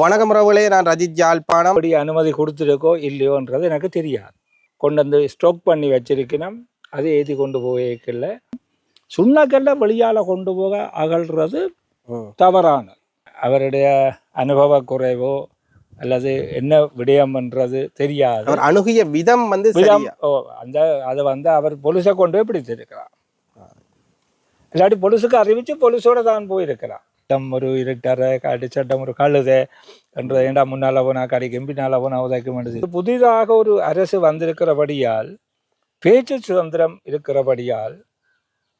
வணக்கம் ரவுலே நான் ரஜித் யாழ்ப்பாணம். அப்படி அனுமதி கொடுத்துருக்கோ இல்லையோன்றது எனக்கு தெரியாது. கொண்டு வந்து ஸ்டாக் பண்ணி வச்சிருக்கணும். அதை ஏற்றி கொண்டு போயிருக்கல சுண்ணக்கல்ல வெளியால் கொண்டு போக அகழ்றது. தவறான. அவருடைய அனுபவ குறைவோ அல்லது என்ன விடயம்ன்றது தெரியாது. அவர் அணுகிய விதம் வந்து விதம் ஓ அந்த அதை வந்து அவர் பொலிசை கொண்டு போய் பிடித்திருக்கிறார். இல்லாட்டி பொலிசுக்கு அறிவிச்சு பொலிசோட தான் போயிருக்கிறார். சட்டம் ஒரு இருட்டறை காட்டு சட்டம் ஒரு கழுதை என்ற ஏண்டா முன்னால் போனா கடை பின்னால போனா உதைக்க மாட்டேது புதிதாக ஒரு அரசு வந்திருக்கிறபடியால் பேச்சு சுதந்திரம் இருக்கிறபடியால்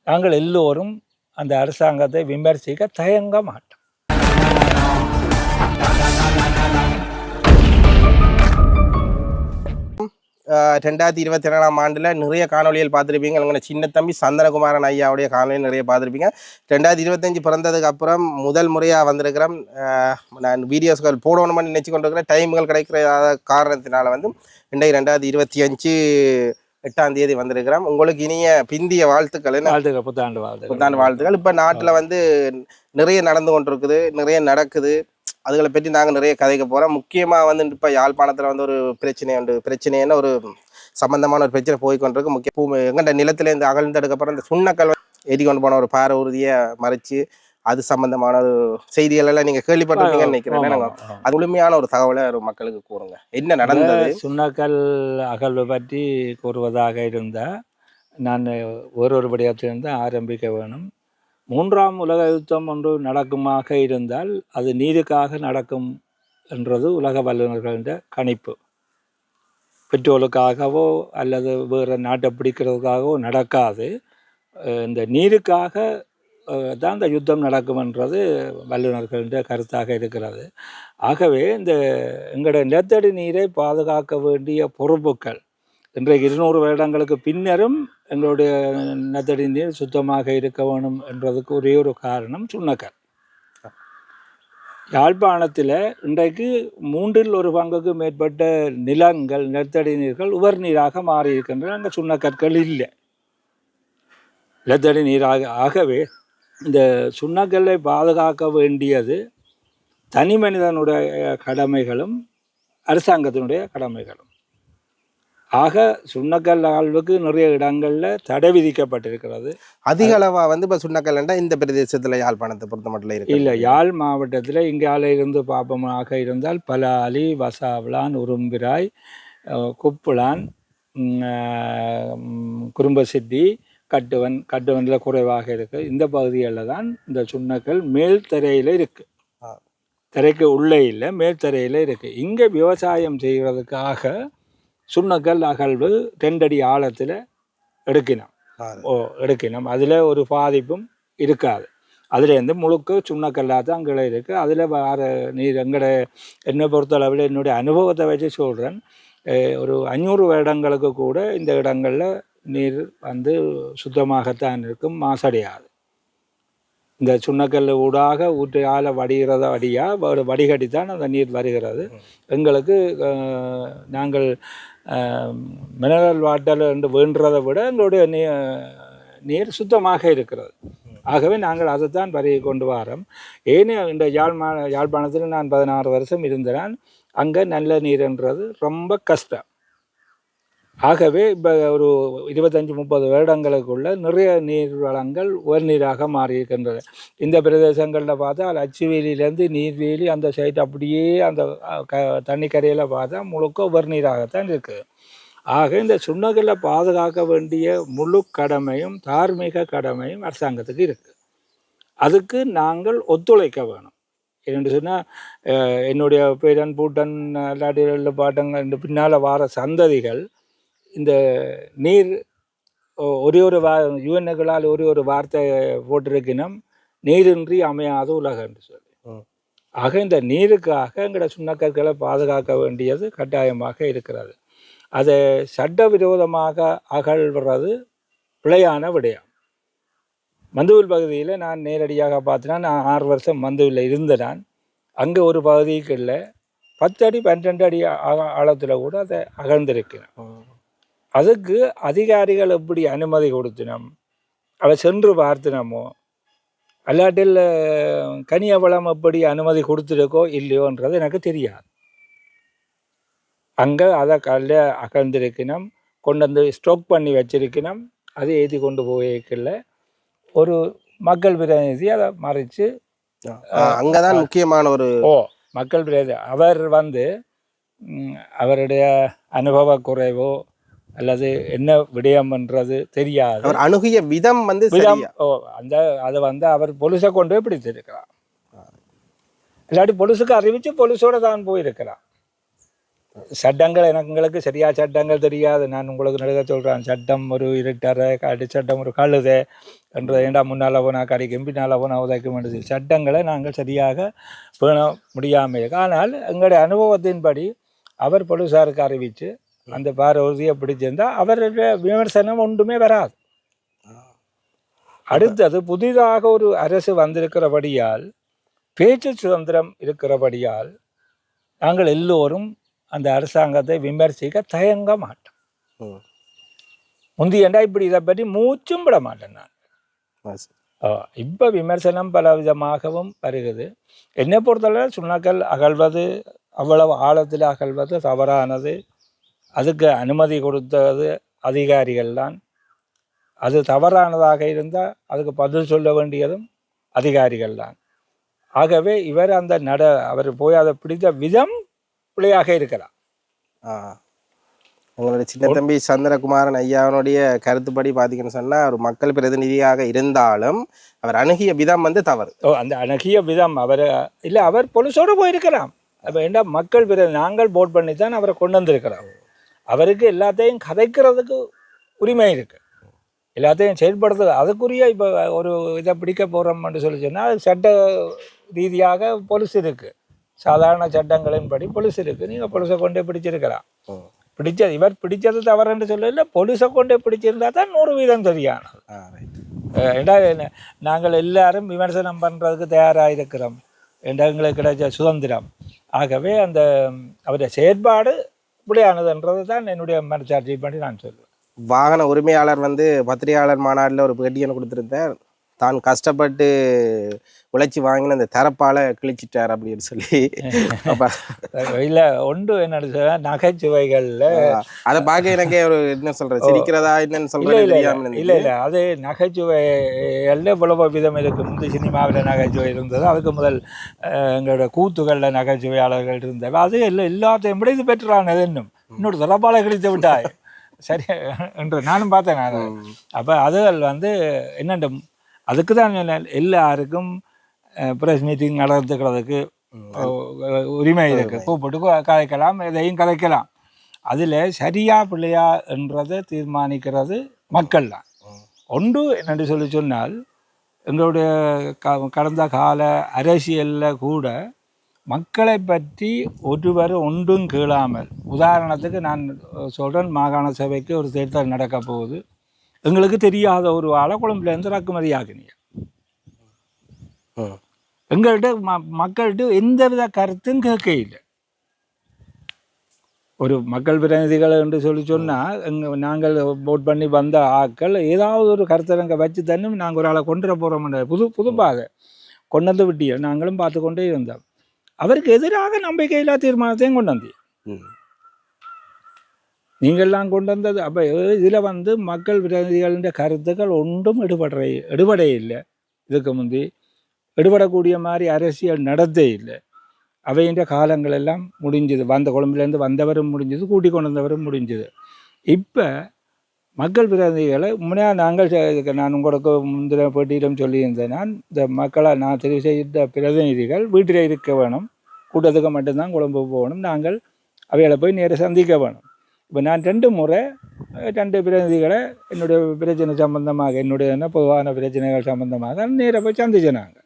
நாங்கள் எல்லோரும் அந்த அரசாங்கத்தை விமர்சிக்க தயங்க மாட்டோம். ரெண்டாயிரத்தி இருபத்தி ரெண்டாம் ஆண்டுல நிறைய காணொளிகள் பார்த்துருப்பீங்க. எங்களை சின்ன தம்பி சந்தனகுமாரன் ஐயாவுடைய காணொலிகள் நிறைய பார்த்துருப்பீங்க. ரெண்டாயிரத்தி இருபத்தஞ்சு பிறந்ததுக்கு அப்புறம் முதல் முறையா வந்திருக்கிறோம் நான் வீடியோஸ்கள் போடணும்னு நினைச்சு கொண்டிருக்கிறேன் டைம்கள் கிடைக்கிற காரணத்தினால வந்து இன்றைக்கு ரெண்டாயிரத்தி இருபத்தி அஞ்சு எட்டாம் தேதி வந்திருக்கிறோம் உங்களுக்கு இனிய பிந்திய வாழ்த்துக்கள் வாழ்த்துக்கள் புத்தாண்டு வாழ்த்துக்கள். புத்தாண்டு வாழ்த்துக்கள். இப்போ நாட்டில் வந்து நிறைய நடந்து கொண்டிருக்குது நிறைய நடக்குது. அதுகளை பற்றி நாங்கள் நிறைய கதைக்க போகிறோம் முக்கியமாக வந்து இப்போ யாழ்ப்பாணத்தில் வந்து ஒரு பிரச்சனை உண்டு. பிரச்சனைன்னு ஒரு சம்பந்தமான ஒரு பிரச்சனை போய் கொண்டிருக்கு. முக்கிய பூமி எங்கள்ட நிலத்திலேருந்து அகழ்ந்தெடுக்கப்புறம் இந்த சுண்ணக்கல் ஏற்றி கொண்டு போன ஒரு பாறை உறுதியை மறைச்சு அது சம்பந்தமான ஒரு செய்திகள் எல்லாம் நீங்கள் கேள்விப்பட்டிருப்பீங்கன்னு நினைக்கிறேன். ஆமா, என்னங்க? ஆமா. அது முழுமையான ஒரு தகவலை மக்களுக்கு கூறுங்க. என்ன நடந்தது? சுண்ணக்கல் அகழ்வு பற்றி கூறுவதாக இருந்தால் நான் ஒரு ஒரு விடயத்திலிருந்து ஆரம்பிக்க வேணும். மூன்றாம் உலக யுத்தம் ஒன்று நடக்குமாக இருந்தால் அது நீருக்காக நடக்கும் என்றது உலக வல்லுநர்களின் கணிப்பு. பெட்ரோலுக்காகவோ அல்லது வேறு நாட்டை பிடிக்கிறதுக்காகவோ நடக்காது. இந்த நீருக்காக தான் இந்த யுத்தம் நடக்கும்ன்றது வல்லுநர்களின் கருத்தாக இருக்கிறது. ஆகவே இந்த எங்களோட நிலத்தடி நீரை பாதுகாக்க வேண்டிய பொறுப்புகள் இன்றைக்கு இருநூறு வருடங்களுக்கு பின்னரும் எங்களுடைய நெத்தடி நீர் சுத்தமாக இருக்க வேணும் என்றதுக்கு ஒரே ஒரு காரணம் சுண்ணக்கல் யாழ்ப்பாணத்தில் இன்றைக்கு மூன்றில் ஒரு பங்குக்கு மேற்பட்ட நிலங்கள் நிலத்தடி நீர்கள் உவர் நீராக மாறி இருக்கின்றன அங்கே சுண்ணக்கற்கள் இல்லை. நிலத்தடி நீராக ஆகவே இந்த சுண்ணக்கல்லை பாதுகாக்க வேண்டியது தனி மனிதனுடைய கடமைகளும் அரசாங்கத்தினுடைய கடமைகளும். ஆக சுண்ணக்கல் ஆழ்வுக்கு நிறைய இடங்களில் தடை விதிக்கப்பட்டிருக்கிறது. அதிக அளவா வந்து இப்போ சுண்ணக்கல்ண்டா இந்த பிரதேசத்தில் யாழ்ப்பாணத்தை பொறுத்த மட்டும் இருக்கு. இல்லை யாழ் மாவட்டத்தில் இங்கால இருந்து பாப்பமாக இருந்தால் பலாலி வசாவலான் உரும்பிராய் குப்புளான் குறும்பசிட்டி கட்டுவன் கட்டுவனில் குறைவாக இருக்குது இந்த பகுதிகளில் தான் இந்த சுண்ணக்கல் மேல் தரையில் இருக்குது. தரைக்கு உள்ளே இல்லை மேல் தரையில் இருக்குது இங்கே விவசாயம் செய்கிறதுக்காக சுண்ணக்கல் அகழ்வு ரெண்டடி ஆழத்தில் எடுக்கினோம். ஓ எடுக்கணும் அதில் ஒரு பாதிப்பும் இருக்காது. அதுலேருந்து முழுக்க சுண்ணக்கல்லாக தான் அங்கே இருக்குது அதில் வர நீர் எங்கட என்னை பொறுத்தளவில் என்னுடைய அனுபவத்தை வச்சு சொல்கிறேன் ஒரு அஞ்சூறு வருடங்களுக்கு கூட இந்த இடங்களில் நீர் வந்து சுத்தமாகத்தான் இருக்கும் மாசடையாது. இந்த சுண்ணக்கல் ஊடாக ஊற்றால வடிகிறத வடியாக வடிகட்டி தான் அந்த நீர் வருகிறது. எங்களுக்கு நாங்கள் மினரல் வாட்டர் என்று வேண்டுறதை விட எங்களுடைய நீ நீர் சுத்தமாக இருக்கிறது. ஆகவே நாங்கள் அதைத்தான் பருகி கொண்டு வரோம். ஏன் இந்த யாழ்மா யாழ்ப்பாணத்தில் நான் பதினாறு வருஷம் இருந்தேன். அங்கே நல்ல நீர்ன்றது ரொம்ப கஷ்டம். ஆகவே இப்போ ஒரு இருபத்தஞ்சி முப்பது வருடங்களுக்குள்ள நிறைய நீர் வளங்கள் உயர்நீராக மாறியிருக்கின்றது. இந்த பிரதேசங்களில் பார்த்தா அச்சுவேலியிலேருந்து நீர்வேலி அந்த சைட் அப்படியே அந்த க தண்ணி கரையில் பார்த்தா முழுக்க உயர்நீராகத்தான் இருக்குது. ஆக இந்த சுண்ணங்களை பாதுகாக்க வேண்டிய முழு கடமையும் தார்மீக கடமையும் அரசாங்கத்துக்கு இருக்குது அதுக்கு நாங்கள் ஒத்துழைக்க வேணும். என்னென்று சொன்னால் என்னுடைய பேரன் பூட்டன் இல்லாட்டி பாட்டங்கள் பின்னால் வார சந்ததிகள் இந்த நீர் ஒரே ஒரு வா யுஎன்களால் ஒரே ஒரு வார்த்தை போட்டிருக்கணும் நீரின்றி அமையாத உலகம் என்று சொல்லி. ஆக இந்த நீருக்காக எங்களோட சுண்ணக்கற்களை பாதுகாக்க வேண்டியது கட்டாயமாக இருக்கிறது. அதை சட்டவிரோதமாக அகழ்வது பிழையான விடயம். மந்துவில் பகுதியில் நான் நேரடியாக பார்த்தேன்னா நான் ஆறு வருஷம் மந்துவில் இருந்த நான். அங்கே ஒரு பகுதிக்கு இல்லை. பத்து அடி பன்னெண்டு அடி ஆழத்தில் கூட அதை அகழ்ந்திருக்கிறேன் அதுக்கு அதிகாரிகள் எப்படி அனுமதி கொடுத்தினோம்? அவ சென்று பார்த்தினமோ? அல்லாட்டில் அஹ், கனிய வளம் எப்படி அனுமதி கொடுத்துருக்கோ இல்லையோன்றது எனக்கு தெரியாது. அங்கே அதை கல்ல அகழ்ந்திருக்கணும் கொண்டு வந்து ஸ்டாக் பண்ணி வச்சிருக்கணும் அதை ஏற்றி கொண்டு போயிருக்கல ஒரு மக்கள் பிரதிநிதி அதை மறைச்சு அங்கதான் முக்கியமான ஒரு ஓ மக்கள் பிரதி அவர் வந்து அவருடைய அனுபவ குறைவோ அல்லது என்ன விடயம்ன்றது தெரியாது. அவர் அணுகிய விதம் வந்து விதம் சரியா? ஓ அந்த அதை வந்து அவர் பொலிசை கொண்டு போய் பிடித்திருக்கிறார். இல்லாட்டி பொலிசுக்கு அறிவிச்சு பொலிசோட தான் போயிருக்கிறார். சட்டங்கள் எனக்கு எங்களுக்கு சரியா சட்டங்கள் தெரியாது. நான் உங்களுக்கு நடுக சொல்கிறேன் சட்டம் ஒரு இருட்டறை காட்டு சட்டம் ஒரு கழுதை என்ற ஏண்டா முன்னால் போனால் கரைக்கும் பின்னால் போனால் உதைக்க வேண்டியது சட்டங்களை நாங்கள் சரியாக பேண முடியாமல். ஆனால் எங்களுடைய அனுபவத்தின்படி அவர் போலீஸாருக்கு அறிவித்து அந்த பார உறுதியை பிடிச்சிருந்தா அவருடைய விமர்சனம் ஒன்றுமே வராது. அடுத்தது புதிதாக ஒரு அரசு வந்திருக்கிறபடியால் பேச்சு சுதந்திரம் இருக்கிறபடியால் நாங்கள் எல்லோரும் அந்த அரசாங்கத்தை விமர்சிக்க தயங்க மாட்டோம். முந்தியண்டா இப்படி இதை பற்றி மூச்சும் விட மாட்டேன் நான். இப்போ விமர்சனம் பல விதமாகவும் வருகிறது. என்னை பொறுத்தவரை சுண்ணாக்கள் அகழ்வது அவ்வளவு ஆழத்தில் அகழ்வது தவறானது. அதுக்கு அனுமதி கொடுத்தது அதிகாரிகள் தான். அது தவறானதாக இருந்தால் அதுக்கு பதில் சொல்ல வேண்டியதும் அதிகாரிகள் தான். ஆகவே இவர் அந்த நட அவர் போய் அதை பிடித்த விதம் பிழையாக இருக்கலாம். ஆ. எங்களுடைய சின்ன தம்பி சந்திரகுமாரன் ஐயாவனுடைய கருத்துப்படி பார்த்தீங்கன்னு சொன்னா ஒரு மக்கள் பிரதிநிதியாக இருந்தாலும் அவர் அணுகிய விதம் வந்து தவறு. ஓ அந்த அழகிய விதம் அவர் இல்லை அவர் பொலிசோடு போயிருக்கலாம். அப்போ என்ன மக்கள் பிற நாங்கள் போட் பண்ணி தான் அவரை கொண்டு வந்திருக்கிறோம். அவருக்கு எல்லாத்தையும் கதைக்கிறதுக்கு உரிமை இருக்கு. எல்லாத்தையும் செயல்படுத்து அதுக்குரிய இப்போ ஒரு இதை பிடிக்க போகிறோம்னு சொல்லி சொன்னால் சட்ட ரீதியாக பொலிஸ் இருக்கு. சாதாரண சட்டங்களின்படி பொலிஸ் இருக்கு. நீங்கள் பொலிஸை கொண்டே பிடிச்சிருக்கலாம். பிடிச்சது இவர் பிடிச்சது தவறுன்னு சொல்லல பொலிஸை கொண்டே பிடிச்சிருந்தா தான் நூறு வீதம் சரியானது நாங்கள் எல்லாரும் விமர்சனம் பண்ணுறதுக்கு தயாராக இருக்கிறோம் எங்களுக்கு கிடைச்ச சுதந்திரம். ஆகவே அந்த அவருடைய செயற்பாடு விளையானதுன்றது தான் என்னுடைய மனச்சாட்சியை பண்ணி நான் சொல்லுவேன் வாகன உரிமையாளர் வந்து பத்திரிகையாளர் மாநாட்டில் ஒரு பேட்டி ஒன்று கொடுத்துருந்தார். தான் கஷ்டப்பட்டு உழைச்சி வாங்கின அந்த தரப்பால கிழிச்சிட்டார் அப்படின்னு சொல்லி. இல்லை ஒன்று சொன்னா நகைச்சுவைகளில் அதை பார்க்க எனக்கு ஒரு என்ன சொல்றது சிரிக்கிறதா என்னன்னு இல்லை சொல்றது இல்லை. இல்லை. இல்லை. அது நகைச்சுவை எல்லாம் இவ்வளவு விதம் இருக்கு. முந்தி சினிமாவில் நகைச்சுவை இருந்தது. அதுக்கு முதல் எங்களோட கூத்துகளில் நகைச்சுவையாளர்கள் இருந்தவை. அது எல்லாம் எல்லாத்தையும் விட இது பெற்றானது இன்னும். இன்னொரு தரப்பால கிழித்து விட்டாய். சரி என்று நானும் பார்த்தேன் நான் அப்போ அதுகள் வந்து என்னென்ன அதுக்கு தான் எல்லாருக்கும் ப்ரெஸ் மீட்டிங் நடத்துக்கிறதுக்கு அஹ், உரிமை இருக்கு. கூப்பிட்டு கதைக்கலாம் எதையும் கதைக்கலாம். அதில் சரியா பிள்ளையா என்றதை தீர்மானிக்கிறது மக்கள் தான். ஒன்று என்னென்று சொல்லி சொன்னால் எங்களுடைய க கடந்த கால அரசியலில் கூட மக்களை பற்றி ஒருவர் ஒன்றும் கேளாமல் உதாரணத்துக்கு நான் சொல்கிறேன் மாகாண சபைக்கு ஒரு தேர்தல் நடக்க போகுது எங்களுக்கு தெரியாத ஒரு ஆளை கொழும்புலேருந்து இறக்குமதி ஆக்குனீங்க ம். எங்கள்கிட்ட ம மக்கள்கிட்ட எந்தவித கருத்தும் கேட்க இல்லை ஒரு மக்கள் பிரதிநிதிகள் என்று சொல்லி சொன்னால் எங்க நாங்கள் போட் பண்ணி வந்த ஆட்கள் ஏதாவது ஒரு கருத்தரங்க வச்சு தன்னும் நாங்கள் ஒரு ஆளை கொண்டு வர போகிறோம் புது புதுப்பாக கொண்டு வந்து விட்டிய நாங்களும் பார்த்து கொண்டே இருந்தோம் அவருக்கு எதிராக நம்பிக்கையில்லா தீர்மானத்தையும் கொண்டு வந்தீங்க ம். நீங்கள்லாம் கொண்டு வந்தது. அப்போ இதில் வந்து மக்கள் பிரதிநிதிகளின் கருத்துக்கள் ஒன்றும் எடுபடுற எடுபடே இல்லை. இதுக்கு முந்தி எடுபடக்கூடிய மாதிரி அரசியல் நடத்தே இல்லை. அவையின் காலங்கள் எல்லாம் முடிஞ்சது. வந்த கொழும்புலேருந்து வந்தவரும் முடிஞ்சது. கூட்டி கொண்டு வந்தவரும் முடிஞ்சது. இப்போ மக்கள் பிரதிநிதிகளை முன்னாடி நாங்கள் செ- நான் உங்களுக்கு முந்தின பேட்டியிலும் சொல்லியிருந்தேன். நான் இந்த மக்களை நான் தெரிவு செய்த பிரதிநிதிகள் வீட்டில் இருக்க வேணும். கூட்டத்துக்கு மட்டும்தான் கொழும்பு போகணும். நாங்கள் அவைகளை போய் நேராக சந்திக்க வேணும். இப்போ நான் ரெண்டு முறை ரெண்டு பிரதிநிதிகளை என்னுடைய பிரச்சனை சம்பந்தமாக என்னுடைய என்ன பொதுவான பிரச்சனைகள் சம்பந்தமாக நேராக போய் சந்திச்சினாங்க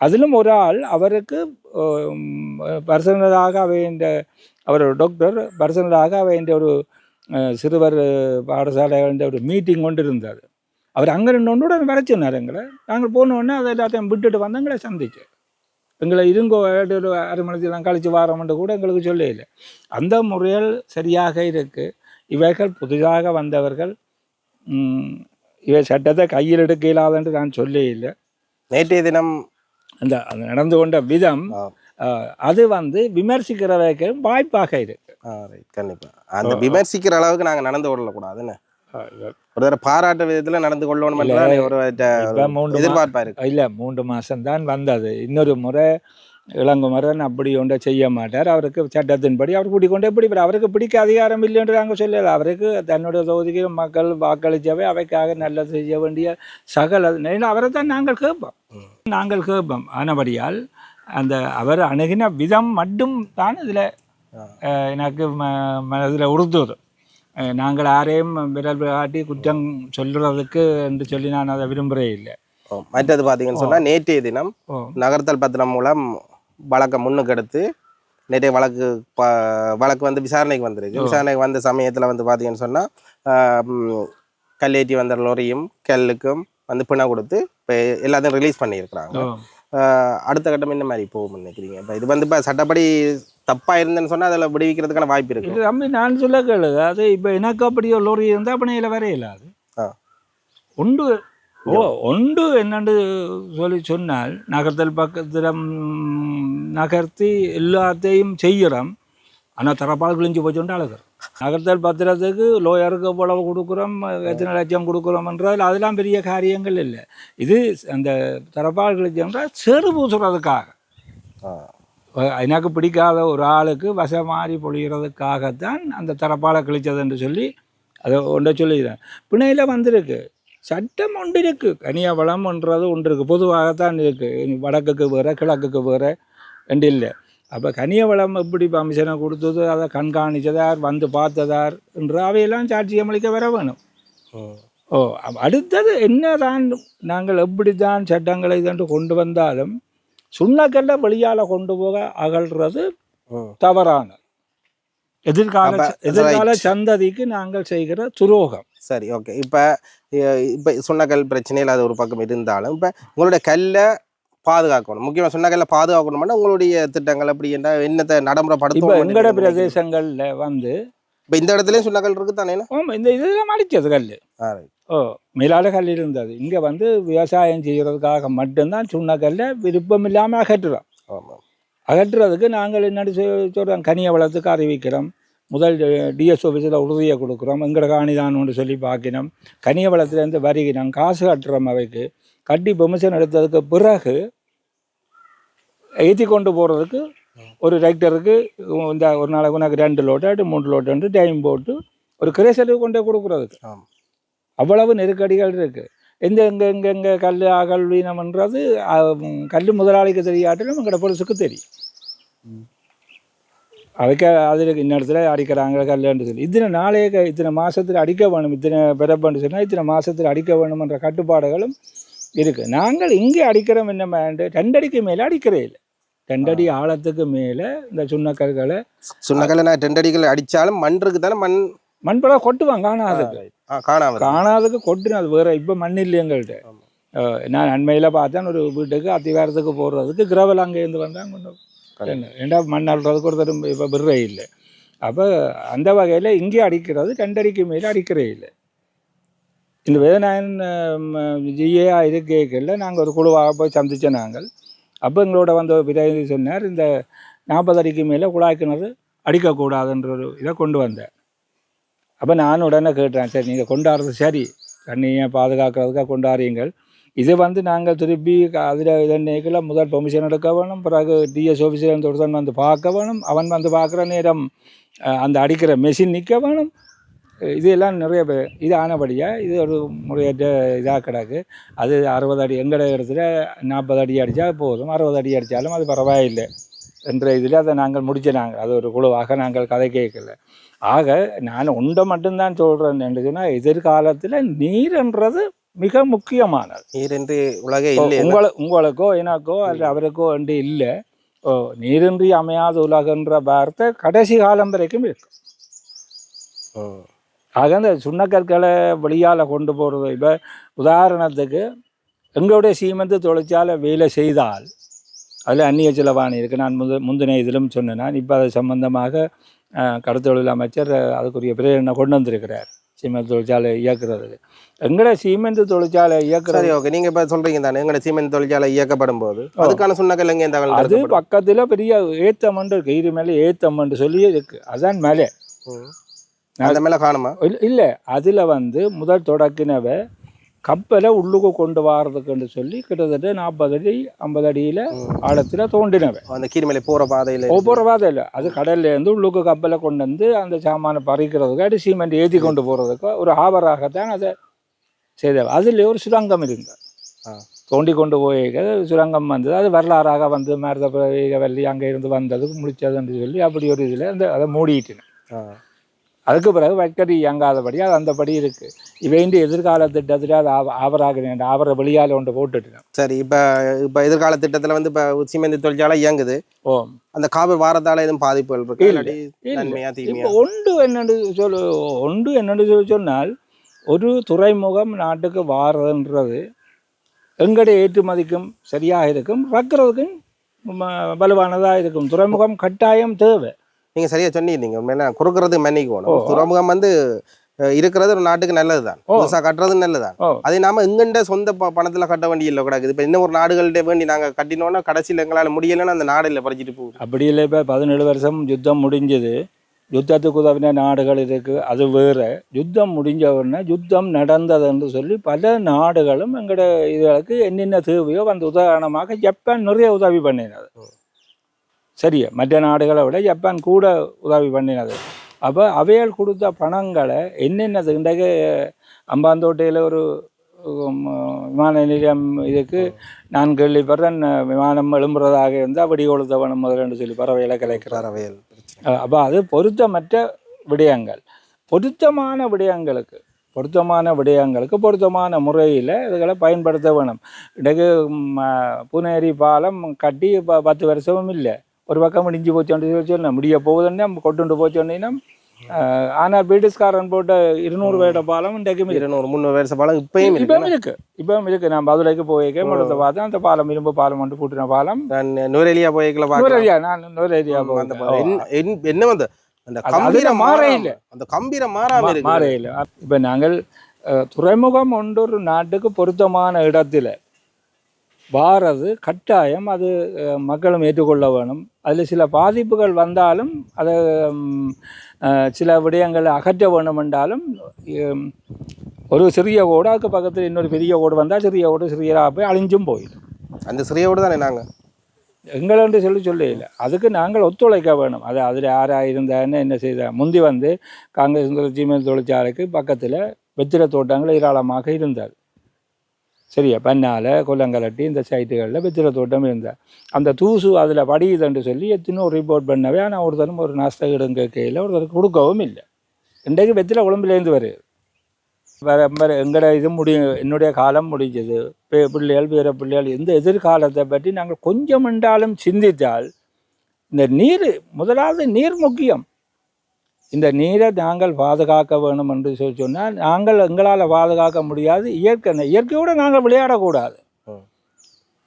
அதிலும் ஒரு ஆள் அவருக்கு பர்சனலாக அவையின் அவரோட டாக்டர் பர்சனலாக அவையின் ஒரு சிறுவர் பாடசாலைகளின் ஒரு மீட்டிங் கொண்டு இருந்தார் அவர் அங்கே நின்று வர சொன்னார் எங்களை. நாங்கள் போனோடனே அதை எல்லாத்தையும் விட்டுட்டு வந்து எங்களை சந்திச்சு எங்களை இருங்கோ ஒரு அரை மணிக்கெல்லாம் கழிச்சு வாரோம்னு கூட எங்களுக்கு சொல்ல இல்லை அந்த முறையில் சரியாக இருக்குது இவர்கள் புதிதாக வந்தவர்கள் இவை சட்டத்தை கையில் எடுக்க இயலாதுன்னு நான் சொல்ல இல்லை நேற்றைய தினம் அந்த நடந்து கொண்ட விதம் அது வந்து விமர்சிக்கிறவைக்கு வாய்ப்பாக இருக்கு. ஆ, right, கண்டிப்பா. அந்த விமர்சிக்கிற அளவுக்கு நாங்க நடந்து கொள்ளக்கூடாதுன்னு அஹ், ஒரு தடவை பாராட்டு விதத்துல நடந்து கொள்ளணும் இல்ல, ஒரு எதிர்பார்ப்பா இருக்கு. இல்லை மூன்று மாதம்தான் வந்தது. இன்னொரு முறை இளங்குமரன் அப்படி ஒன்றை செய்ய மாட்டார். அவருக்கு சட்டத்தின்படி அவர் கூட்டிக் கொண்டே பிடிப்பார் அவருக்கு பிடிக்க அதிகாரம் இல்லை என்று நாங்கள் சொல்லல. அவருக்கு தன்னுடைய தொகுதிக்கு மக்கள் வாக்களித்தவை அவைக்காக நல்லது செய்ய வேண்டிய சகல அவரை தான் நாங்கள் கேட்போம். நாங்கள் கேட்போம். ஆனபடியால் அந்த அவர் அணுகின விதம் மட்டும் தான் இதில். எனக்கு ம மனதில் உறுத்துவது. அஹ், நாங்கள் யாரையும் விரல் காட்டி குற்றம் சொல்கிறதுக்கு என்று சொல்லி நான் அதை விரும்புகிறே இல்லை. மற்றது பாத்தீங்கன்னு சொன்னா நேற்றைய தினம் நகர்த்தல் பத்திரம் மூலம் வழக்கை முன்னுக்கு எடுத்து நேற்றைய வழக்கு வழக்கு வந்து விசாரணைக்கு வந்திருக்கு. விசாரணைக்கு வந்த சமயத்தில் வந்து பார்த்தீங்கன்னு சொன்னால் கல்லேற்றி வந்த லொரியும் கல்லுக்கும் வந்து பிணை கொடுத்து இப்போ எல்லாத்தையும் ரிலீஸ் பண்ணியிருக்கிறாங்க. அடுத்த கட்டம் என்ன மாதிரி போகும்னு நினைக்கிறீங்க? இப்போ இது வந்து இப்போ சட்டப்படி தப்பாக இருந்தேன்னு சொன்னால் அதில் விடுவிக்கிறதுக்கான வாய்ப்பு இருக்கு. இது தம்பி நான் சொல்ல கேளு. அது இப்போ எனக்கு அப்படி ஒரு லோரி இருந்தால் அப்போ இதில் வரையில அது. உண்டு. ஓ உண்டு என்னன்னு சொல்லி சொன்னால் நகர்த்தல் பக்கத்தில் நகர்த்தி எல்லாத்தையும் செய்கிறோம் ஆனால் தரப்பால் கிழிஞ்சு போச்சுட்டு அழகு நகர்த்தல் பத்திரத்துக்கு லோயருக்கு எவ்வளவு கொடுக்குறோம் எத்தனை லட்சம் கொடுக்குறோம்ன்றது அதெல்லாம் பெரிய காரியங்கள் இல்லை. இது அந்த தரப்பால் கிழிச்சோம்னா செரு பூசுறதுக்காக. எனக்கு பிடிக்காத ஒரு ஆளுக்கு வசமாறி பொழிகிறதுக்காகத்தான் அந்த தரப்பால கிழிச்சது என்று சொல்லி அதை ஒன்றை சொல்லிடுறேன் பிணையில் வந்திருக்கு. சட்டம் ஒன்று இருக்கு. கனியாவளம்ன்றது ஒன்று இருக்குது பொதுவாகத்தான் இருக்குது வடக்குக்கு வேறு கிழக்குக்கு வேறு ரெண்டு இல்லை. அப்போ கனியவளம் எப்படி பர்மிஷனை கொடுத்தது? அதை கண்காணிச்சதார் வந்து பார்த்ததார் என்று அவையெல்லாம் சாட்சியம் அளிக்க வர வேணும். ஓ. அடுத்தது என்னதான் நாங்கள் எப்படி தான் சட்டங்களை இதென்று கொண்டு வந்தாலும் சுண்ணக்கல்ல வெளியால் கொண்டு போக அகழ்றது. தவறான எதிர்கால எதிர்கால. சந்ததிக்கு நாங்கள் செய்கிற துரோகம் சரி ஓகே இப்போ இப்போ சுண்ணக்கல் பிரச்சனையில் அது ஒரு பக்கம் இருந்தாலும் இப்போ உங்களுடைய கல்லை பாதுகாக்கணும் முக்கியமாக சுண்ணக்கல்லை பாதுகாக்கணும்னா உங்களுடைய திட்டங்கள் அப்படி என்ன என்னத்தை இப்போ நடைமுறைப்படுத்தணும் எங்கட பிரதேசங்களில் வந்து இப்போ இந்த இடத்துலயும் சுண்ணக்கல் இருக்கு தானே ஆமா, இந்த இதெல்லாம் அடித்தது கல் ஓ மேலால கல் இருந்தது. இங்கே வந்து விவசாயம் செய்கிறதுக்காக மட்டும்தான் சுண்ணக்கல்லை விருப்பம் இல்லாமல் அகற்றுறோம். ஆமாம் அகற்றுறதுக்கு நாங்கள் என்ன சொல்கிறோம் கனியை வளர்த்துக்கு அறிவிக்கிறோம். முதல் டிஎஸ் ஆஃபீஸில் உறுதியை கொடுக்குறோம். எங்கட காணிதான்னு சொல்லி பார்க்கணும் கனிய வளத்துலேருந்து வருகிறோம். காசு கட்டுறோம் அவைக்கு. கட்டி பெர்மிஷன் எடுத்ததுக்கு பிறகு ஏற்றி கொண்டு போகிறதுக்கு ஒரு டிராக்டருக்கு இந்த ஒரு நாளைக்கு உனக்கு ரெண்டு லோட்டு மூன்று லோட்டு டைம் போட்டு ஒரு கிரேசருக்கு கொண்டு கொடுக்குறதுக்கு. அவ்வளவு நெருக்கடிகள் இருக்குது எந்த எங்கே எங்கே எங்கே கல் அகல் வீணம்ன்றது கல் முதலாளிக்கு தெரியாட்டிலும் எங்களோட பொலிசுக்கு தெரியும். அவைக்க அதில் இன்னிடத்துல அடிக்கிறாங்க கல்லுன்னு சொல்லி. இத்தனை நாளைய க- இத்தனை மாதத்தில் அடிக்க வேணும் இத்தனை பிறப்புன்னு சொன்னால் இத்தனை மாதத்தில் அடிக்க வேணுமன்ற கட்டுப்பாடுகளும் இருக்குது நாங்கள் இங்கே அடிக்கிறோம் என்னமாண்டு ரெண்டடிக்கு மேலே அடிக்கிறே இல்லை. ரெண்டடி ஆழத்துக்கு மேலே இந்த சுண்ணக்கற்களை சுண்ணக்கல்லை நான் ரெண்டு அடிகள் அடிச்சாலும் மண் இருக்கு தானே மண் மண்பழம் கொட்டுவாங்க ஆ, காணாம காணாததுக்கு கொட்டுன அது வேற இப்போ மண் இல்லை எங்கள்கிட்ட ஆமா. அஹ் நான் அண்மையில் பார்த்தேன் ஒரு வீட்டுக்கு அத்திவாரத்துக்கு போடுறதுக்கு கிரவல் அங்கேருந்து வந்தாங்க கொண்டு கரெக்ட். என்ன ரெண்டா மண் அள்ளுறதுக்கு ஒரு தரும் இப்போ விடுறே இல்லை. அப்போ அந்த வகையில் இங்கே அடிக்கிறது ரெண்டடிக்கு மேலே அடிக்கிறே இல்லை. இந்த வேதநாயன் ஜிஏஆ இருக்கைகளில் நாங்கள் ஒரு குழுவாக போய் சந்திச்சோம் நாங்கள். அப்போ எங்களோட வந்த விதை பிரதிநிதி சொன்னார் இந்த நாற்பது அடிக்கு மேலே குழாய் கிணறு அடிக்கக்கூடாதுன்ற ஒரு இதை கொண்டு வந்தேன் அப்போ நான் உடனே கேட்டேன் சரி நீங்கள் கொண்டாடுறது சரி தண்ணியை பாதுகாக்கிறதுக்காக கொண்டாடுறீங்கள் இது வந்து நாங்கள் திருப்பி அதில் இதன்னைக்குள்ள முதல் பெர்மிஷன் எடுக்க வேணும் பிறகு டிஎஸ் ஆஃபீஸர் இருந்து ஒருத்தன் வந்து பார்க்க வேணும் அவன் வந்து பார்க்குற நேரம் அந்த அடிக்கிற மெஷின் நிற்க வேணும் இதெல்லாம் நிறைய பேர் இது ஆனபடியாக இது ஒரு முறையற்ற இதாக கிடக்கு. அது அறுபது அடி எங்கட இடத்துல நாற்பது அடி அடித்தா போதும். அறுபது அடி அடித்தாலும் அது பரவாயில்லை. என்ற இதில் அதை நாங்கள் முடிச்ச நாங்கள் அது ஒரு குழுவாக நாங்கள் கதை கேட்கல. ஆக நான் உண்டை மட்டும்தான் சொல்கிறேன் என்று சொன்னால் எதிர்காலத்தில் நீர்ன்றது மிக முக்கியமானது. நீரின்றி உலகே இப்போ இல்லை. உங்கள உங்களுக்கோ எனக்கோ அல்ல அவருக்கோ என்று இல்லை. ஓ நீரின்றி அமையாத உலகன்ற வார்த்தை கடைசி காலம் வரைக்கும் இருக்கும். ஆக அந்த சுண்ணக்கற்களை வெளியால் கொண்டு போகிறது இப்போ உதாரணத்துக்கு எங்களுடைய சீமெந்து தொழிற்சாலை வேலை செய்தால் அதில் அந்நிய செலவாணி இருக்குது நான் முத முந்தின இதிலும் சொன்னேன். நான் இப்போ அது சம்பந்தமாக கடத்தொழில் அமைச்சர் அதுக்குரிய பிரேரணை கொண்டு வந்திருக்கிறார் சீமெண்ட் தொழிற்சாலை இயக்குறதுக்கு. எங்கட சீமெண்ட் தொழிற்சாலை இயக்குறது ஓகே. நீங்க இப்ப சொல்றீங்க தானே எங்களோட சீமெண்ட் தொழிற்சாலை இயக்கப்படும் போது அதுக்கான சுண்ணக்கல் எங்க இந்த அது தகவல் பக்கத்துல பெரிய ஏத்தமண்டு இருக்கு இது மேலே ஏத்தமண்டு சொல்லி இருக்கு. அதான் மேலே. அந்த மேல காணுமா? இல்ல- அதுல வந்து முதல் தொடக்கினவ கப்பலை உள்ளுக்கு கொண்டு வாரதுக்குன்னு சொல்லி கிட்டத்தட்ட நாற்பது அடி ஐம்பது அடியில ஆழத்துல தோண்டினவ. அந்த கீழ்மலை போற பாதையில வாதம் இல்லை அது கடல்ல இருந்து உள்ளுக்கு கப்பலை கொண்டு வந்து அந்த சாமானை பறிக்கிறதுக்கு அடி சீமெண்ட் ஏற்றி கொண்டு போறதுக்கு ஒரு ஆபராகத்தான் அதை செய்த அதுல ஒரு சுரங்கம் இருந்தது. தோண்டி கொண்டு போய் சுரங்கம் வந்தது. அது வரலாறாக வந்து மருத வள்ளி அங்கே இருந்து வந்தது முடிச்சதுன்னு சொல்லி அப்படி ஒரு இதில் அந்த அதை மூடிட்டேன் ஆ. அதுக்கு பிறகு வக்கடி இயங்காதபடி அது அந்தபடி இருக்கு. இவைண்டு எதிர்கால திட்டத்தில் அது ஆவ- ஆவராக ஆவர வெளியால் ஒன்று போட்டுட்டேன் சரி இப்ப இப்ப எதிர்கால திட்டத்துல வந்து இப்ப சீமெண்ட் தொழிற்சாலை இயங்குது. ஓ. அந்த காபல் வாரத்தால எதுவும் பாதிப்புகள் இருக்கு? இப்போ ஒன்று என்னன்னு சொல்லு ஒன்று என்னன்னு சொல்லி சொன்னால் ஒரு துறைமுகம் நாட்டுக்கு வாரதுன்றது எங்களுடைய ஏற்றுமதிக்கும் சரியாக இருக்கும் ரக்கிறதுக்கும் வலுவானதாக இருக்கும். துறைமுகம் கட்டாயம் தேவை. நீங்க சரியா சொன்னீங்க. உண்மையில குறுக்கிறது ஓ. மன்னிக்கணும் துறைமுகம் வந்து இருக்கிறது ஒரு நாட்டுக்கு நல்லதுதான். ஓ. புதுசா கட்டுறது நல்லதுதான். அது நாம எங்கண்ட சொந்த பணத்துல கட்ட வேண்டிய இல்லை கிடக்குது இப்ப இன்னும் ஒரு நாடுகள்கிட்ட வேண்டி நாங்க கட்டினோம்னா கடைசியில் எங்களால முடியலைன்னா அந்த நாடு இல்லை பறிச்சிட்டு போகுது. அப்படி இல்லை இப்போ பதினேழு வருஷம் யுத்தம் முடிஞ்சது. யுத்தத்துக்கு உதவின நாடுகள் இருக்கு. அது வேற. யுத்தம் முடிஞ்ச உடனே யுத்தம் நடந்ததுன்னு சொல்லி பல நாடுகளும் எங்களோட இதுகளுக்கு என்னென்ன தேவையோ அந்த உதாரணமாக ஜப்பான் நிறைய உதவி பண்ணினது. சரியா மற்ற நாடுகளை விட ஜப்பான் கூட உதவி பண்ணினது. அப்போ அவையால் கொடுத்த பணங்களை என்னென்னது? இன்றைக்கு அம்பாந்தோட்டையில் ஒரு விமான நிலையம் இதுக்கு நான் கேள்விப்படுறேன் விமானம் எழும்புறதாக இருந்தால் வெடி கொளுத்தவனம் முதல்னு சொல்லி பறவைகளை கலைக்கிறார் பறவைகள் அப்போ அது பொருத்தமற்ற விடயங்கள். பொருத்தமான விடயங்களுக்கு பொருத்தமான விடயங்களுக்கு பொருத்தமான முறையில் இதுகளை பயன்படுத்த வேணும். இன்றைக்கு புனேரி பாலம் கட்டி இப்போ பத்து வருஷமும் இல்லை. ஒரு பக்கம் முடிஞ்சு போச்சோன்னு சொன்னேன் முடிய போகுதுன்னு கொண்டு போச்சோன்னா ஆனால் பிரிட்டிஷ்காரன் போட்ட இருநூறு வருட பாலம் இன்றைக்கும். இருநூறு முந்நூறு வருஷ பாலம் இப்பயும் இப்பவும் இருக்கு. இப்பவும் இருக்கு. நான் மதுரைக்கு போயிருக்கேன். மடத்தை பார்த்தேன் அந்த பாலம் இரும்பு பாலம் வந்து பூட்டின பாலம். நான் நுரேலியா போய்க்கல பார்க்கலாம் நூறேரியா நான் போகிறேன் பாலம். என்ன- வந்து? அந்த கம்பீரம் மாறே இல்ல. அந்த கம்பீரம் மாறாம இருக்கு மாறையில் இப்போ நாங்கள் துறைமுகம் ஒன்று ஒரு நாட்டுக்கு பொருத்தமான இடத்துல வாரது கட்டாயம் அது மக்களும் ஏற்றுக்கொள்ள வேணும். அதில் சில பாதிப்புகள் வந்தாலும் அதை சில விடயங்களை அகற்ற வேணும் என்றாலும் ஒரு சிறிய கோடு அதுக்கு பக்கத்தில் இன்னொரு பெரிய கோடு வந்தால் சிறிய கோடு சிறியதாக போய் அழிஞ்சும் போயிடும். அந்த சிறியோடு தானே நாங்க? எங்களென்று சொல்லி சொல்ல இல்லை அதுக்கு நாங்கள் ஒத்துழைக்க வேணும். அது அதில் யாராக இருந்தான்னு என்ன செய்த? முந்தி வந்து காங்கிரஸ் சீமெண்ட் தொழிற்சாலைக்கு பக்கத்தில் வெற்றிலை தோட்டங்கள் ஏராளமாக இருந்தது. சரியா பன்னால கொல்லங்கலட்டி இந்த சைட்டுகளில் வெத்திர தோட்டம் இருந்தார் அந்த தூசு அதில் படியுதுன்னு சொல்லி எத்தனையோ ரிப்போர்ட் பண்ணவே ஆனால் ஒருத்தரும் ஒரு நஷ்டகிடம் கேட்கையில் ஒருத்தருக்கு கொடுக்கவும் இல்லை. இன்றைக்கு வெத்தில உடம்புலேருந்து வருது. வேற வேறு எங்கட இது முடி என்னுடைய காலம் முடிஞ்சது. பே- பிள்ளைகள் பேர பிள்ளைகள் இந்த எதிர்காலத்தை பற்றி நாங்கள் கொஞ்சம் என்றாலும் சிந்தித்தால் இந்த நீர் முதலாவது நீர் முக்கியம். இந்த நீரை நாங்கள் பாதுகாக்க வேணும் என்று சொல்லி சொன்னால் நாங்கள் எங்களால் பாதுகாக்க முடியாது. இயற்கை இயற்கையோடு நாங்கள் விளையாடக்கூடாது.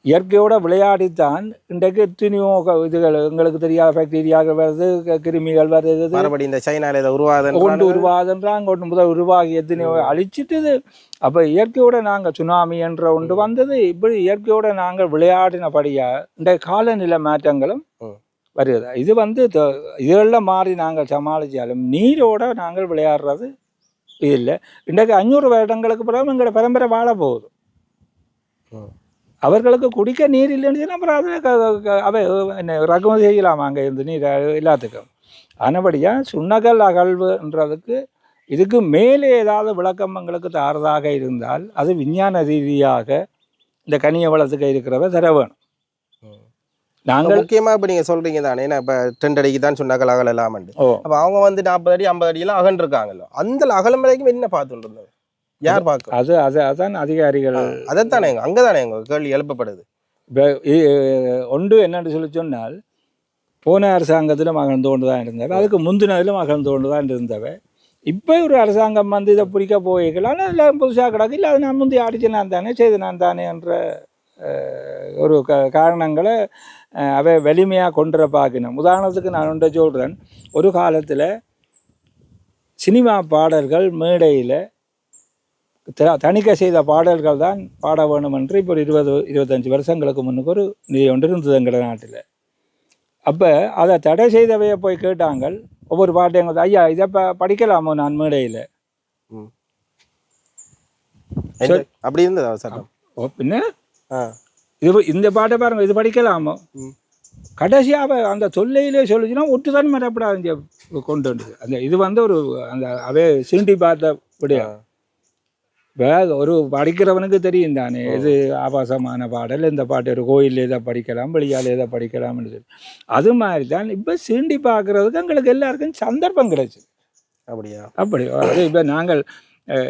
இயற்கையோட விளையாடித்தான் இன்றைக்கு எத்தனையோ இதுகள் எங்களுக்கு தெரியாத பாக்டீரியாக்கள் வருது கிருமிகள் வருது. மறுபடி இந்த சைனால இதை உருவாதுன்னு கொண்டு உருவாதுன்றாங்க கொண்டு முதல் உருவாகி எத்தனையோ அழிச்சிட்டுது. அப்போ இயற்கையோட நாங்கள் சுனாமி என்ற ஒன்று வந்தது. இப்படி இயற்கையோட நாங்கள் விளையாடினபடியா இந்த காலநிலை மாற்றங்களும் ம். இது வந்து த- இதெல்லாம் மாறி நாங்கள் சமாளித்தாலும் நீரோட நாங்கள் விளையாடுறது இது இல்லை. இன்றைக்கு அஞ்சூறு வருடங்களுக்கு பிறகு எங்களோட பரம்பரை வாழ போகுது. அவர்களுக்கு குடிக்க நீர் இல்லைன்னு அப்புறம் அதில் அவை என்ன ரகம் செய்யலாம் அங்கே இருந்து நீர் எல்லாத்துக்கும். ஆனபடியாக சுண்ணகல் அகழ்வுன்றதுக்கு இதுக்கு மேலே ஏதாவது விளக்கம் எங்களுக்கு தாரதாக இருந்தால் அது விஞ்ஞான ரீதியாக இந்த கனிய வளத்துக்கு இருக்கிறவ தர வேணும். நாங்கள் முக்கியமா இப்ப நீங்க சொல்றீங்க தானே ஏன்னா இப்ப டென்ட் அடிக்கு தான் சொன்னாக்கள் அகல ஓ. அப்ப அவங்க வந்து நாற்பது அடி ஐம்பது அடி எல்லாம் அகன்றிருக்காங்கல்ல. அந்த அகலம் வரைக்கும் என்ன பார்த்துட்டு இருந்தது யார் பார்க்க அது அது அதான் அதிகாரிகள் அதைத்தானே அங்கதானே எங்க கேள்வி எழுப்பப்படுது. ஒன்று என்னன்னு சொல்லி சொன்னால் போன அரசாங்கத்தில் மகன் தோண்டு தான் இருந்தார் அதுக்கு முந்தினதில் மகன் தோண்டு தான் இருந்தவ இப்போ ஒரு அரசாங்கம் வந்து இதை பிடிக்க போய்க்கலாம் எல்லாம் புதுசாக கிடக்கு. இல்லை அது நான் முந்தி அடிச்சு நான் தானே செய்து நான் தானே என்ற ஒரு க காரணங்களை அவை வலிமையாக கொண்டுற பார்க்கணும் உதாரணத்துக்கு நான் ஒன்றை சொல்கிறேன் ஒரு காலத்தில் சினிமா பாடல்கள் மேடையில் தணிக்கை செய்த பாடல்கள் தான் பாட வேணும் என்று இப்போ ஒரு இருபது இருபத்தஞ்சி வருஷங்களுக்கு முன்னுக்கு ஒரு நிதி ஒன்று இருந்தது எங்கள் நாட்டில். அப்போ அதை தடை செய்தவையை போய் கேட்டாங்க ஒவ்வொரு பாட்டையும் வந்து, ஐயா இதை ப படிக்கலாமோ நான் மேடையில்? அப்படி இருந்ததா ஓ பின்ன? இது இந்த பாட்டை பாருங்க இது படிக்கலாமோ. கடைசியாக அந்த தொல்லையிலே சொல்லுச்சுன்னா ஒட்டுதான் மறப்படாது கொண்டு வந்தது அந்த இது வந்து ஒரு அந்த அவே சீண்டி பார்த்த விடையா? ஒரு படிக்கிறவனுக்கு தெரியும் தானே. இது ஆபாசமான பாடல் இந்த பாட்டு ஒரு கோயிலில் இதை படிக்கலாம் வெளியால் இதை படிக்கலாம்னு சொல்லி அது மாதிரி தான் இப்போ சீண்டி பார்க்குறதுக்கு எங்களுக்கு எல்லாருக்கும் சந்தர்ப்பம் கிடைச்சு. அப்படியா? அப்படி. அது இப்போ நாங்கள்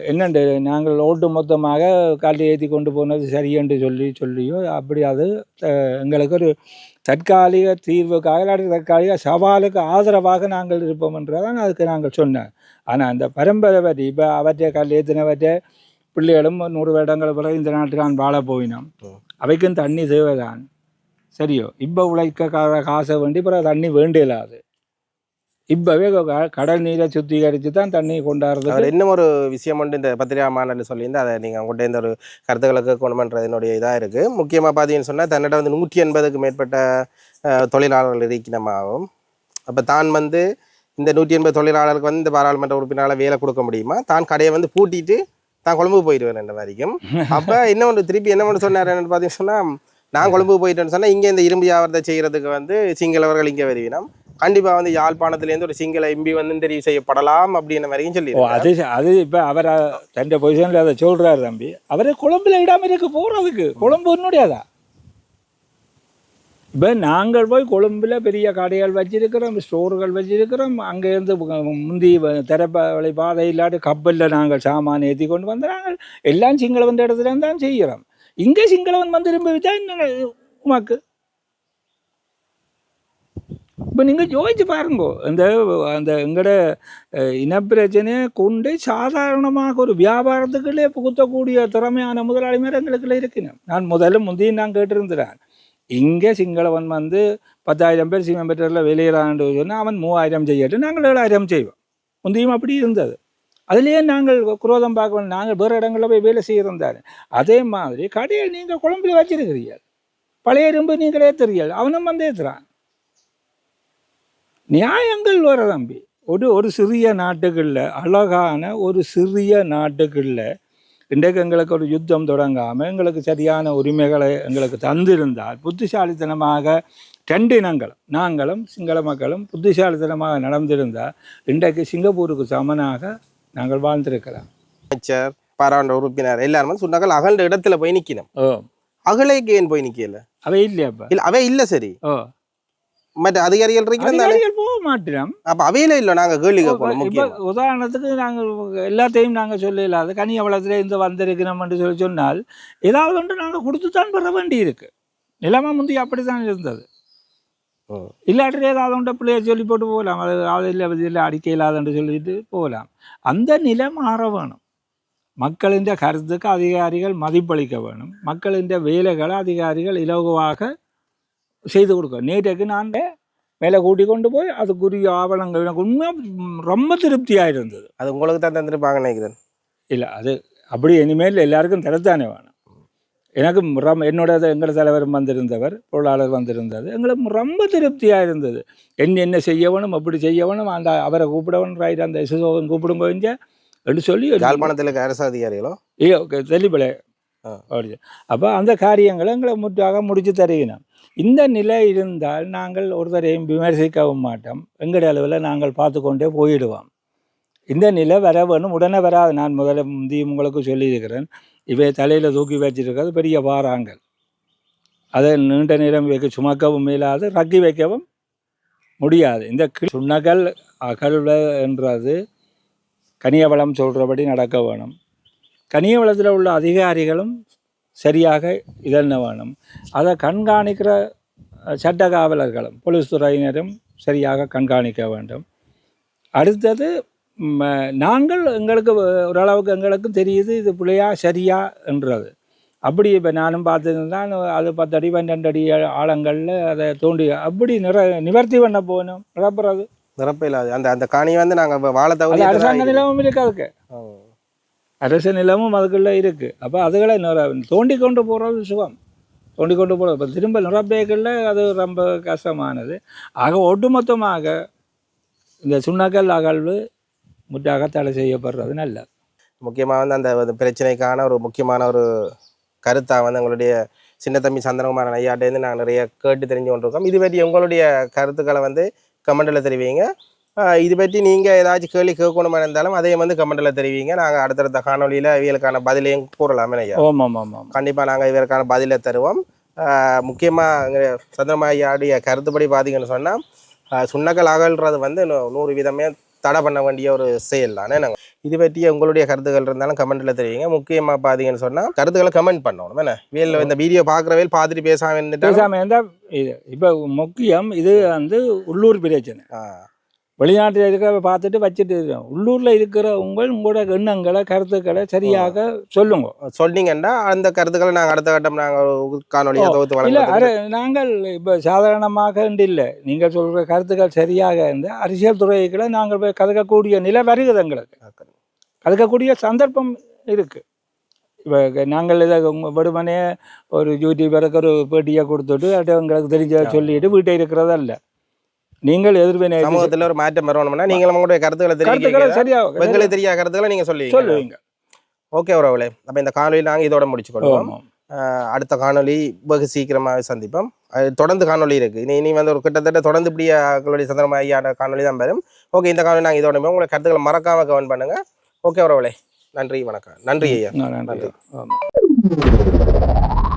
என்னண்டு நாங்கள் ஓட்டு மொத்தமாக காட்டி ஏற்றி கொண்டு போனது சரியென்று சொல்லி சொல்லியோ அப்படி அது எங்களுக்கு ஒரு தற்காலிக தீர்வுக்காக இல்லாட்டி தற்காலிக சவாலுக்கு ஆதரவாக நாங்கள் இருப்போம் என்றதான் அதுக்கு நாங்கள் சொன்னேன். ஆனால் அந்த பரம்பரை பற்றி இப்போ அவற்றை கல் ஏற்றினவற்றை பிள்ளைகளும் நூறு வருடங்கள் பிறகு இந்த நாட்டில் நான் வாழ போயினோம். அவைக்கும் தண்ணி தேவைதான். சரியோ? இப்போ உழைக்க காசை வேண்டி பிறகு தண்ணி வேண்டியலாது இப்போவே கடல் நீரை சுத்திகரித்து தான் தண்ணி கொண்டாடுறது. அவர் இன்னும் ஒரு விஷயம் வந்து இந்த பத்திரிகா மாநாடு சொல்லியிருந்து அதை நீங்கள் உங்கள்கிட்ட இந்த ஒரு கருத்துக்களுக்கு கொண்டு பண்ணுறது என்னுடைய இதாக இருக்குது முக்கியமாக பார்த்தீங்கன்னு சொன்னால் தன்னிடம் வந்து நூற்றி எண்பதுக்கு மேற்பட்ட தொழிலாளர்கள் இருக்கணுமாகும் அப்போ தான் வந்து இந்த நூற்றி எண்பது தொழிலாளர்களுக்கு வந்து இந்த பாராளுமன்ற உறுப்பினரால் வேலை கொடுக்க முடியுமா? தான் கடையை வந்து பூட்டிட்டு தான் கொழும்புக்கு போயிடுவேன் என்ற வரைக்கும் அப்போ என்ன ஒன்று திருப்பி என்ன ஒன்று சொன்னார் என்னென்னு பார்த்தீங்கன்னு சொன்னால் நான் கொழம்பு போயிட்டேன்னு சொன்னால் இங்கே இந்த இரும்பு வியாபாரத்தை செய்கிறதுக்கு வந்து சிங்களவர்கள் இங்கே வருவினம். கண்டிப்பாக வந்து யாழ்ப்பாணத்துலேருந்து ஒரு சிங்கள எம்பி வந்து தெரிவு செய்யப்படலாம் அப்படின்ற வரைக்கும் சொல்லி அது அது இப்போ அவர் தன் பொசிஷனில் அதை சொல்கிறாரு தம்பி அவரை கொழும்புல இடாம இருக்கு போகிறதுக்கு கொழும்பு என்னுடையதா இப்போ நாங்கள் போய் கொழும்புல பெரிய கடைகள் வச்சிருக்கிறோம் ஸ்டோர்கள் வச்சிருக்கிறோம் அங்கேருந்து முந்தி திறப்பலை பாதை இல்லாட்டி கப்பலில் நாங்கள் சாமான் ஏற்றி கொண்டு வந்து நாங்கள் எல்லாம் சிங்களவன் இடத்துல தான் செய்கிறோம் இங்கே சிங்களவன் வந்து வச்சா என்ன உமாக்கு இப்போ நீங்கள் யோசிச்சு பாருங்க. இந்த அந்த எங்களோட இனப்பிரச்சனையை கொண்டு சாதாரணமாக ஒரு வியாபாரத்துக்குள்ளே புகுத்தக்கூடிய திறமையான முதலாளிமார் எங்களுக்குள்ள இருக்கணும் நான் முதல்ல முந்தையும் நான் கேட்டிருந்தேன். இங்கே சிங்களவன் வந்து பத்தாயிரம் பேர் சிவம்பெற்றரில் வெளியேறான்னு சொன்னால் அவன் மூவாயிரம் செய்யட்டு நாங்கள் ஏழாயிரம் செய்வோம். முந்தையும் அப்படி இருந்தது. அதுலேயே நாங்கள் குரோதம் பார்க்கணும் நாங்கள் வேறு இடங்களில் போய் வேலை செய்யிருந்தாரு அதே மாதிரி கடையில் நீங்கள் குழம்புல வச்சிருக்கிறீர்கள். பழைய இரும்பு நீங்கள் ஏற்றுறீர்கள் அவனும் வந்து ஏற்றுறான் நியாயங்கள் வர தம்பி. ஒரு ஒரு சிறிய நாட்டுக்குள்ள அழகான ஒரு சிறிய நாட்டுக்குள்ள இன்றைக்கு எங்களுக்கு ஒரு யுத்தம் தொடங்காமல் எங்களுக்கு சரியான உரிமைகளை எங்களுக்கு தந்திருந்தால் புத்திசாலித்தனமாக ரெண்டு இனங்களும் நாங்களும் சிங்கள மக்களும் புத்திசாலித்தனமாக நடந்திருந்தால் இன்றைக்கு சிங்கப்பூருக்கு சமனாக நாங்கள் வாழ்ந்திருக்கலாம். அமைச்சர் பாராளுமன்ற உறுப்பினர் எல்லாருமே சொன்னார்கள் அகண்ட இடத்துல போய் நிக்கணும். ஓ. அகலைக்கு ஏன் போய் நிக்கல? அவை இல்லையாப்பா இல்ல அவை இல்ல சரி. ஓ. மற்ற அதிகாரிகள் இருக்கிறாங்க போக மாட்டோம். அப்ப அவையில இல்ல நாங்க கேள்வி கேட்கணும் உதாரணத்துக்கு நாங்கள் எல்லாத்தையும் நாங்கள் சொல்ல இல்லாத கனியவளத்தில் இருந்து வந்திருக்கிறோம் என்று சொல்லி சொன்னால் ஏதாவது ஒன்று நாங்கள் கொடுத்து தான் பெற வேண்டி இருக்கு நிலைமை முந்தி அப்படி தான் இருந்தது. இல்லாட்டி ஏதாவது ஒன்று பிள்ளைய சொல்லி போட்டு போகலாம். அது அது இல்லை இல்லை அடிக்க இல்லாதன்னு சொல்லிட்டு போகலாம். அந்த நிலை மாற வேணும். மக்களின் கருத்துக்கு அதிகாரிகள் மதிப்பளிக்க வேணும். மக்களின் வேலைகளை அதிகாரிகள் இலகுவாக செய்து கொடுக்க. நேற்றைக்கு நான் மேலே கூட்டி கொண்டு போய் அதுக்குரிய ஆவணங்கள் எனக்கு உண்மையாக ரொம்ப திருப்தியாக இருந்தது. அது உங்களுக்கு தான் தந்திருப்பாங்க நினைக்கிறேன். இல்லை அது அப்படி இனிமேல் எல்லாருக்கும் தரத்தானே வேணும். எனக்கு ரொம்ப என்னோட எங்கள் தலைவர் வந்திருந்தவர் பொருளாளர் வந்திருந்தது. எங்களுக்கு ரொம்ப திருப்தியாக இருந்தது. என்ன என்ன செய்ய வேணும் அப்படி செய்ய வேணும் அந்த அவரை கூப்பிடவன் ரைட் அந்த சிசோகன் கூப்பிடுங்க இங்க என்று சொல்லி யாழ்ப்பாணத்துல அரசு அதிகாரிகளோ? ஐயோ. அப்படி அப்போ அந்த காரியங்களை எங்களை முற்றாக முடிச்சு தருகிறோம் இந்த நிலை இருந்தால் நாங்கள் ஒருத்தரையும் விமர்சிக்கவும் மாட்டோம். எங்களுடைய அளவில் நாங்கள் பார்த்து கொண்டே போயிடுவோம். இந்த நிலை வர வேணும். உடனே வராது. நான் முதல்ல முந்தி உங்களுக்கு சொல்லியிருக்கிறேன். இவை தலையில் தூக்கி வச்சிருக்கிறது பெரிய பாறாங்கள் அதை நீண்ட நேரம் வைக்க சுமக்கவும் இல்லாது ரக்கி வைக்கவும் முடியாது. இந்த கி- சுண்ணகல் அகல்வ என்றது கனியவளம் சொல்கிறபடி நடக்க வேணும். கனியவளத்தில் உள்ள அதிகாரிகளும் சரியாக இதென்ன வேணும் அதை கண்காணிக்கிற சட்ட காவலர்களும் போலீஸ் துறையினரும் சரியாக கண்காணிக்க வேண்டும். அடுத்தது நாங்கள் எங்களுக்கு ஓரளவுக்கு எங்களுக்கும் தெரியுது இது பிள்ளையா சரியா என்றது. அப்படி இப்போ நானும் பார்த்துருந்தான் அது பத்து அடி பன்னெண்டு அடி ஆழங்களில் அதை தோண்டி அப்படி நிற நிவர்த்தி பண்ண போகணும் நிரப்புறது. நிரப்ப இல்லாது. அந்த அந்த காணியை வந்து நாங்கள் வாழ தகுதி அரசாங்க நிலமும் இருக்கு அதுக்கு. அரசு நிலமும் அதுக்குள்ளே இருக்குது அப்போ அதுகளை நிற- தோண்டி கொண்டு போகிறது சுகம். தோண்டி கொண்டு போகிறது இப்போ திரும்ப நிறப்பேக்கில் அது ரொம்ப கஷ்டமானது. ஆக ஒட்டுமொத்தமாக இந்த சுண்ணாக்கல் அகழ்வு முற்றாக தடை செய்யப்படுறது நல்லது. முக்கியமாக வந்து அந்த பிரச்சனைக்கான ஒரு முக்கியமான ஒரு கருத்தாக வந்து எங்களுடைய சின்ன தம்பி சந்திரகுமாரன் ஐயாட்டேருந்து நாங்கள் நிறைய கேட்டு தெரிஞ்சு கொண்டிருக்கோம். இது பற்றி உங்களுடைய கருத்துக்களை வந்து கமெண்டில் தெரிவிங்க. இது பற்றி நீங்கள் ஏதாச்சும் கேள்வி கேட்கணுமா இருந்தாலும் அதையும் வந்து கமெண்டில் தெரிவிங்க. நாங்கள் அடுத்தடுத்த காணொலியில் இவங்களுக்கான பதிலையும் கூறலாமே ஐயா ஓம் ஆமாம் ஆமாம். கண்டிப்பாக நாங்கள் இதற்கான பதிலை தருவோம். முக்கியமாக சந்திரமாயாவுடைய கருத்துப்படி பார்த்தீங்கன்னு சொன்னால் சுண்ணக்கல் அகழ்றது வந்து நூறு வீதமே தடை பண்ண வேண்டிய ஒரு செயல் தானே நாங்கள் இது பற்றி உங்களுடைய கருத்துக்கள் இருந்தாலும் கமெண்ட்டில் தெரிவிங்க. முக்கியமாக பார்த்தீங்கன்னு சொன்னால் கருத்துக்களை கமெண்ட் பண்ணணும் என்ன? வேல் இந்த வீடியோ பார்க்குறவேல் பார்த்துட்டு பேசாம இருந்துட்டாலும் பேசாமல் இருந்தால் இது இப்போ முக்கியம் இது வந்து உள்ளூர் பிரச்சனை. வெளிநாட்டில் இருக்கிற பார்த்துட்டு வச்சுட்டு இருக்கோம் உள்ளூரில் இருக்கிற உங்கள் உங்களோட எண்ணங்களை கருத்துக்களை சரியாக சொல்லுங்க. சொன்னீங்கன்னா அந்த கருத்துக்களை நாங்கள் அடுத்த கட்டம் நாங்கள் காணொலியை தொகுத்து இல்லை நாங்கள் இப்போ சாதாரணமாக இல்லை. நீங்கள் சொல்கிற கருத்துக்கள் சரியாக இருந்து அரசியல் துறைகளை நாங்கள் போய் கதைக்கக்கூடிய நிலை வருகிறது எங்களுக்கு. கதைக்கக்கூடிய சந்தர்ப்பம் இருக்குது இப்போ நாங்கள் இதை வெறுமனே ஒரு யூடியூபருக்கு ஒரு பேட்டியை கொடுத்துட்டு அதை எங்களுக்கு தெரிஞ்ச சொல்லிட்டு வீட்டை இருக்கிறதல்ல. நீங்கள் எதிர்வினை சமூகத்தில் ஒரு மாற்றம் வரணும்னா நீங்களும் உங்களுடைய கருத்துக்களை தெரிவிக்க சரியாக எங்களுக்கு தெரியாத கருத்துக்களை நீங்கள் சொல்லுவீங்க. சொல்லுவீங்க. ஓகே உறவுகளே அப்போ இந்த காணொலி நாங்கள் இதோட முடிச்சுக்கொள்வோம். அடுத்த காணொளி வெகு சீக்கிரமாக சந்திப்போம். அது தொடர்ந்து காணொளி இருக்குது இனி இனி வந்து ஒரு கிட்டத்தட்ட தொடர்ந்து இப்படி எங்களுடைய சந்திரமா காணொளி தான் வரும். ஓகே இந்த காணொலி நாங்கள் இதோட. உங்களை கருத்துக்களை மறக்காம கவனம் பண்ணுங்க. ஓகே உறவுகளே நன்றி வணக்கம். நன்றி ஐயா. நன்றி. ஆமாம்.